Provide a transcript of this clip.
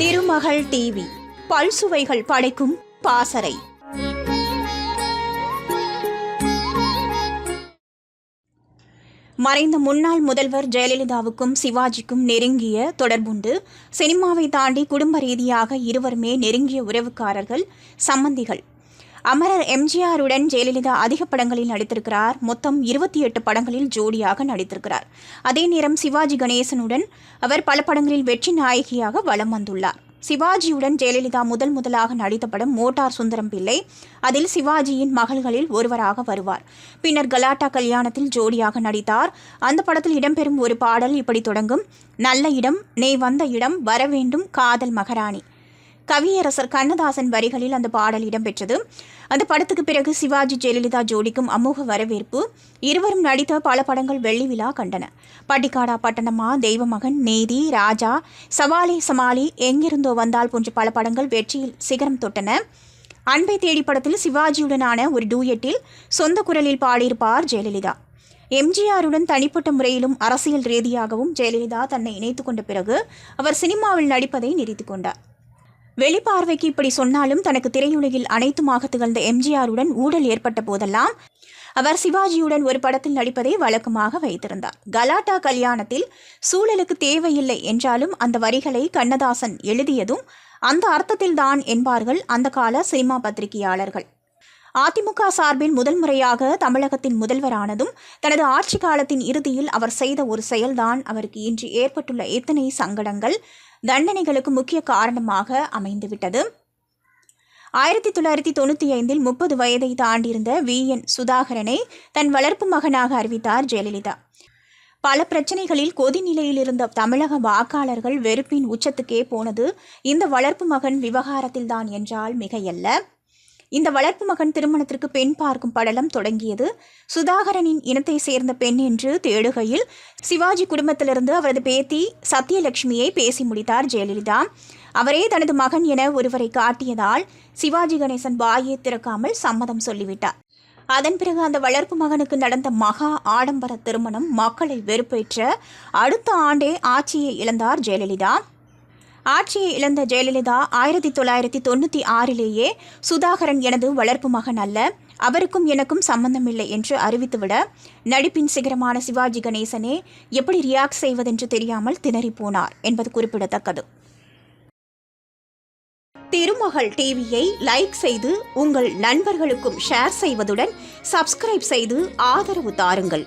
திருமகள் TV பல்சுவைகள் படைக்கும் பாசறை. மறைந்த முன்னாள் முதல்வர் ஜெயலலிதாவுக்கும் சிவாஜிக்கும் நெருங்கிய தொடர்புண்டு சினிமாவை தாண்டி குடும்ப ரீதியாக இருவருமே நெருங்கிய உறவுக்காரர்கள் சம்பந்திகள். அமரர் எம்ஜிஆருடன் ஜெயலலிதா அதிக படங்களில் நடித்திருக்கிறார். மொத்தம் இருபத்தி எட்டு படங்களில் ஜோடியாக நடித்திருக்கிறார். அதே நேரம் சிவாஜி கணேசனுடன் அவர் பல படங்களில் வெற்றி நாயகியாக வலம் வந்துள்ளார். சிவாஜியுடன் ஜெயலலிதா முதல் முதலாக நடித்த படம் மோட்டார் சுந்தரம் பிள்ளை. அதில் சிவாஜியின் மகள்களில் ஒருவராக வருவார். பின்னர் கலாட்டா கல்யாணத்தில் ஜோடியாக நடித்தார். அந்த படத்தில் இடம்பெறும் ஒரு பாடல் இப்படி தொடங்கும். நல்ல இடம் நே வந்த இடம் வரவேண்டும் காதல் மகாராணி. கவியரசர் கண்ணதாசன் வரிகளில் அந்த பாடல் இடம்பெற்றது. அந்த படத்துக்கு பிறகு சிவாஜி ஜெயலலிதா ஜோடிக்கும் அமோக வரவேற்பு இருவரும் நடித்த பல படங்கள் வெள்ளி விழா கண்டன. பட்டிக்காடா பட்டணமா தெய்வமகன் நேதி ராஜா சவாலி சமாளி எங்கிருந்தோ வந்தால் போன்ற பல படங்கள் வெற்றியில் சிகரம் தொட்டன. அன்பை தேடி படத்தில் சிவாஜியுடனான ஒரு டூயட்டில் சொந்த குரலில் பாடியிருப்பார் ஜெயலலிதா. எம்ஜிஆருடன் தனிப்பட்ட முறையிலும் அரசியல் ரீதியாகவும் ஜெயலலிதா தன்னை இணைத்து கொண்ட பிறகு அவர் சினிமாவில் நடிப்பதை நிறுத்திக் கொண்டார். வெளிப்பார்வைக்கு இப்படி சொன்னாலும் தனக்கு திரையுலகில் அனைத்துமாக திகழ்ந்த எம்ஜிஆருடன் ஊழல் ஏற்பட்ட போதெல்லாம் அவர் சிவாஜியுடன் ஒரு படத்தில் நடிப்பதை வழக்கமாக வைத்திருந்தார். கலாட்டா கல்யாணத்தில் சூழலுக்கு தேவையில்லை என்றாலும் அந்த வரிகளை கண்ணதாசன் எழுதியதும் அந்த அர்த்தத்தில்தான் என்பார்கள் அந்த கால சினிமா பத்திரிகையாளர்கள். அதிமுக சார்பில் முதல் முறையாக தமிழகத்தின் முதல்வரானதும் தனது ஆட்சி காலத்தின் இறுதியில் அவர் செய்த ஒரு செயல்தான் அவருக்கு இன்று ஏற்பட்டுள்ள எத்தனை சங்கடங்கள் தண்டனைகளுக்கு முக்கிய காரணமாக அமைந்துவிட்டது. ஆயிரத்தி தொள்ளாயிரத்தி தொண்ணூற்றி ஐந்தில் முப்பது வயதை தாண்டியிருந்த வி. என். சுதாகரனை தன் வளர்ப்பு மகனாக அறிவித்தார் ஜெயலலிதா. பல பிரச்சனைகளில் கொதிநிலையில் இருந்த தமிழக வாக்காளர்கள் வெறுப்பின் உச்சத்துக்கே போனது இந்த வளர்ப்பு மகன் விவகாரத்தில்தான் என்றால் மிகையல்ல. இந்த வளர்ப்பு மகன் திருமணத்திற்கு பெண் பார்க்கும் படலம் தொடங்கியது. சுதாகரனின் இனத்தை சேர்ந்த பெண் என்று தேடுகையில் சிவாஜி குடும்பத்திலிருந்து அவரது பேத்தி சத்யலட்சுமியை பேசி முடித்தார் ஜெயலலிதா. அவரே தனது மகன் என ஒருவரை காட்டியதால் சிவாஜி கணேசன் வாயை திறக்காமல் சம்மதம் சொல்லிவிட்டார். அதன் பிறகு அந்த வளர்ப்பு மகனுக்கு நடந்த மகா ஆடம்பர திருமணம் மக்களை வெறுப்பேற்ற அடுத்த ஆண்டே ஆட்சியை இழந்தார் ஜெயலலிதா. ஆட்சியை இழந்த ஜெயலலிதா ஆயிரத்தி தொள்ளாயிரத்தி தொண்ணூற்றி ஆறிலேயே சுதாகரன் எனது வளர்ப்பு மகன் அல்ல. அவருக்கும் எனக்கும் சம்பந்தமில்லை என்று அறிவித்துவிட நடிப்பின் சிகரமான சிவாஜி கணேசனே எப்படி ரியாக்ட் செய்வதென்று தெரியாமல் திணறிப்போனார் என்பது குறிப்பிடத்தக்கது. திருமகள் டிவியை லைக் செய்து உங்கள் நண்பர்களுக்கும் ஷேர் செய்வதுடன் சப்ஸ்கிரைப் செய்து ஆதரவு தாருங்கள்.